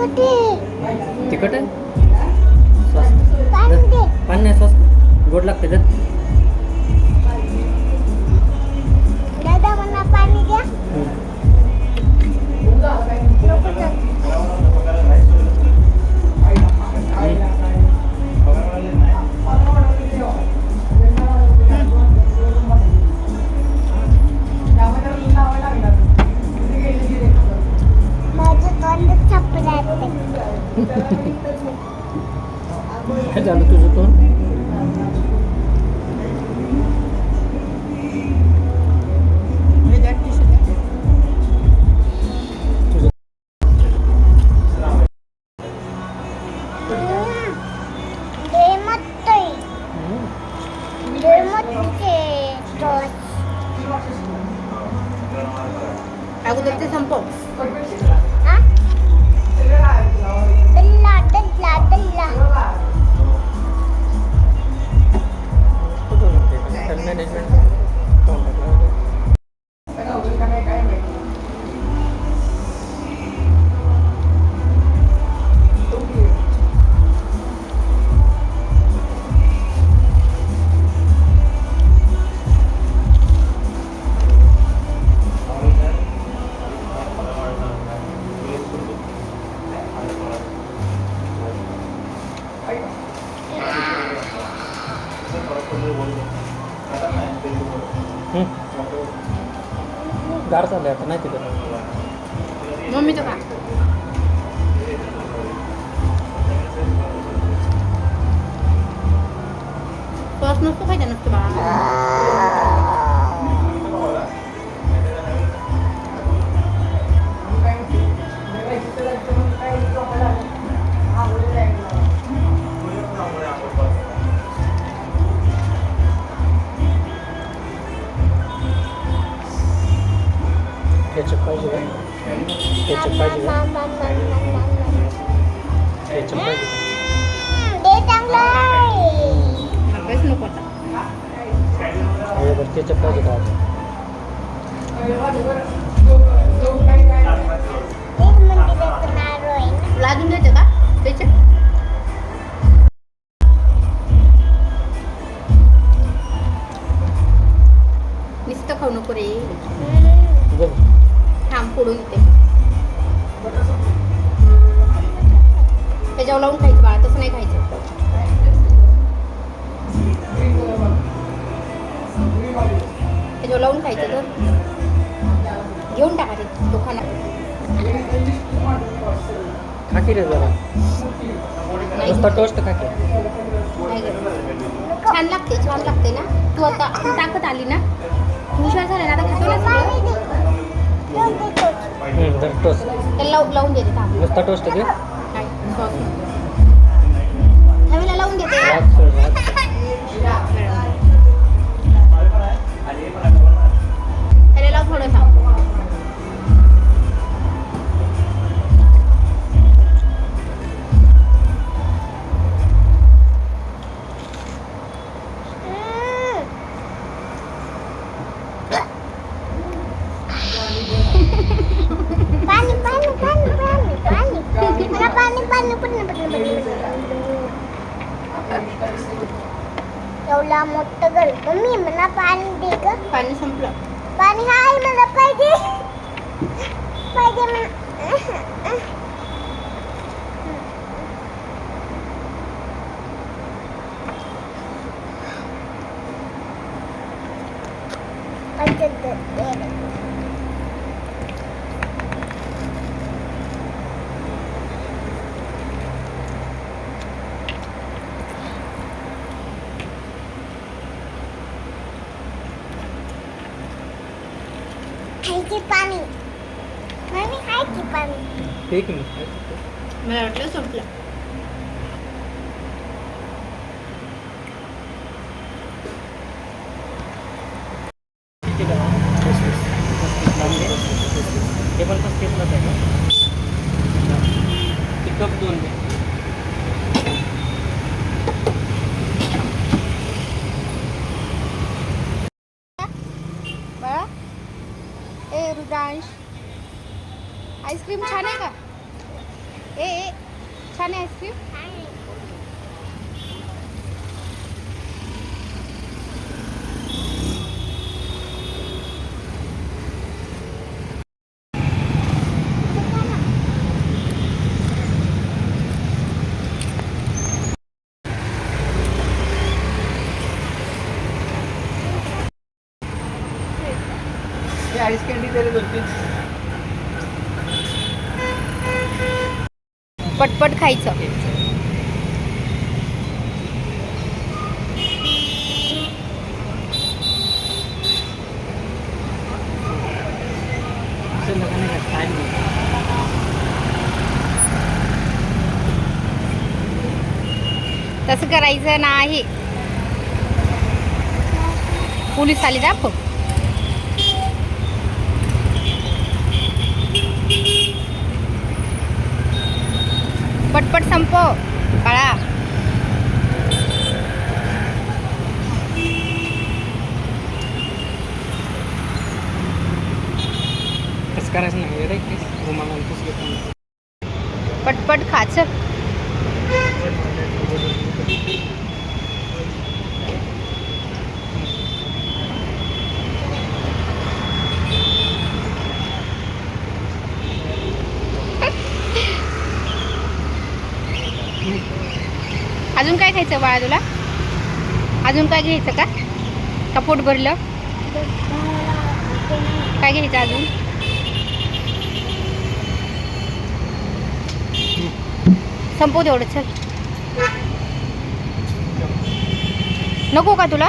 तिखट आहे. स्वस्त पाणी नाही स्वस्त. गोड लागते तर अगोदर ते संपव. हा? मॅनेजमेंट गार चाललंय आता नाही तिथे मम्मीचं का सॉस नसतो खायचा नसतो बाळा. पाहिजे का चांगलं आहे. अभ्यास नको आता हे बरं केचप पाहिजे का आता? एक मंदिरात नारळ आहे ना. तुला अजून द्यायचं का त्याचे नुसतं खाऊ नको रे थांब फोडून येते त्याच्यावर लावून खायचं बाळा तसं नाही खायचं. त्याच्यावर लावून खायचं तर. घेऊन टाका ते तो खाना खा की रे जरा. नाही. नुसता टोस्ट खा की. नाही गं. छान लागते छान लागते ना. तू आता आता ताकद आली ना. हुशार झाला ना आता खातो ना पाणी सगळं. दे. दोन दे टोस्ट. हम्म, जरा टोस्ट त्याला लावून लावून देते थांब नुसता टोस्ट घे काय सॉस एवढा मोठं घर. मम्मी मला पाणी दे ग. पाणी संपलं. पाणी हाय मला पाहिजे. पाहिजे मला पाहिजे तर दे रे. खायचे पाणी मम्मी खायचे आहे मला वाटलं संपलं. हे पण पस्तीसलाच आहे का? ते कप दोन दे बाळा ए रुद्रांश आईस्क्रीम छान आहे का ए ए छान आहे आईस्क्रीम हे आईस कॅन्डी तरी दोन तीन पटपट खायचं. तसं करायचं नाही. पोलीस आली दाखव. संपव बाळा. करायचं नाही रे रुमाला. पटपट खाच. अजून काय खायचं बाळा तुला? अजून काय घ्यायचं का? का पोट भरलं? काय घ्यायचं अजून? संपव तेवढं चल. नको का तुला?